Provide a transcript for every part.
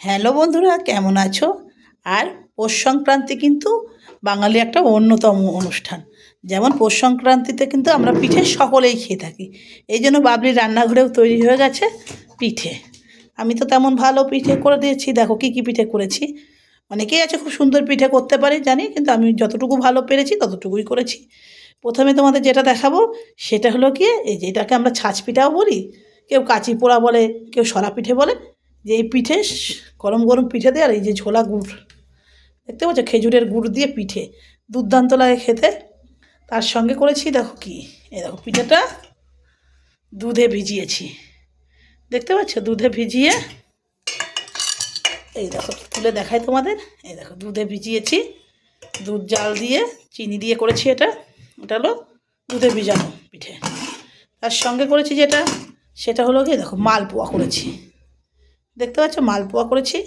Hello বন্ধুরা, কেমন আছো? আর পৌষ সংক্রান্তি কিন্তু বাঙালি একটা অন্যতম অনুষ্ঠান। যেমন পৌষ সংক্রান্তিতে কিন্তু আমরা পিঠে সকলেই খেয়ে থাকি। এই জন্য বাবলির রান্নাঘরেও তৈরি হয়ে গেছে পিঠে। আমি তো তেমন ভালো পিঠে করে দিয়েছি, দেখো কী কী পিঠে করেছি। অনেকেই আছে খুব সুন্দর পিঠে করতে পারে, জানি, কিন্তু আমি যতটুকু ভালো পেরেছি ততটুকুই করেছি। প্রথমে তোমাদের যেটা দেখাবো, সেটা হলো কি এই যেটাকে আমরা ছাঁচ পিঠাও বলি, কেউ কাঁচি পোড়া বলে, কেউ সরা পিঠে বলে যে এই পিঠে গরম গরম পিঠে দিয়ে আর এই যে ঝোলা গুড়। দেখতে পাচ্ছ? খেজুরের গুড় দিয়ে পিঠে। দুর্দান্ত লাগে খেতে। তার সঙ্গে করেছি, দেখো কি? এই দেখো, পিঠেটা দুধে ভিজিয়েছি। দেখতে পাচ্ছ? দুধে ভিজিয়ে এই দেখো, তুলে দেখাই তোমাদের। এই দেখো, দুধে ভিজিয়েছি। দুধ জাল দিয়ে, চিনি দিয়ে করেছি এটা। এটা হলো দুধে ভিজানো পিঠে। তার সঙ্গে করেছি যেটা, সেটা হলো কি? দেখো, মালপোয়া করেছি। দেখতে পাচ্ছ, মালপোয়া করেছি।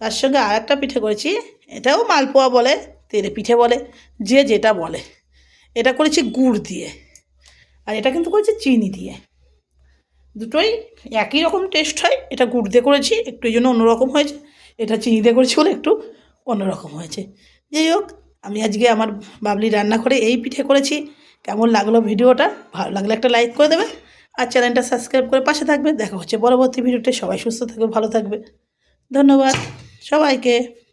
তার সঙ্গে আর একটা পিঠে করেছি। এটাও মালপোয়া বলে, তেলে পিঠে বলে, যে যেটা বলে। এটা করেছি গুড় দিয়ে। আর এটা কিন্তু করেছি চিনি দিয়ে। দুটোই একই রকম টেস্ট হয়। এটা গুড় দিয়ে করেছি, একটু এই জন্য অন্যরকম হয়েছে। এটা চিনি দিয়ে করেছি বলে একটু অন্যরকম হয়েছে। যাই হোক, আমি আজকে আমার বাবলি রান্না করে এই পিঠে করেছি। কেমন লাগল ভিডিওটা? ভালো লাগলে একটা লাইক করে দেবে। আর চ্যানেলটা সাবস্ক্রাইব করে পাশে থাকবে। দেখা হচ্ছে পরবর্তী ভিডিওতে। সবাই সুস্থ থাকবে, ভালো থাকবে। ধন্যবাদ। সবাইকে।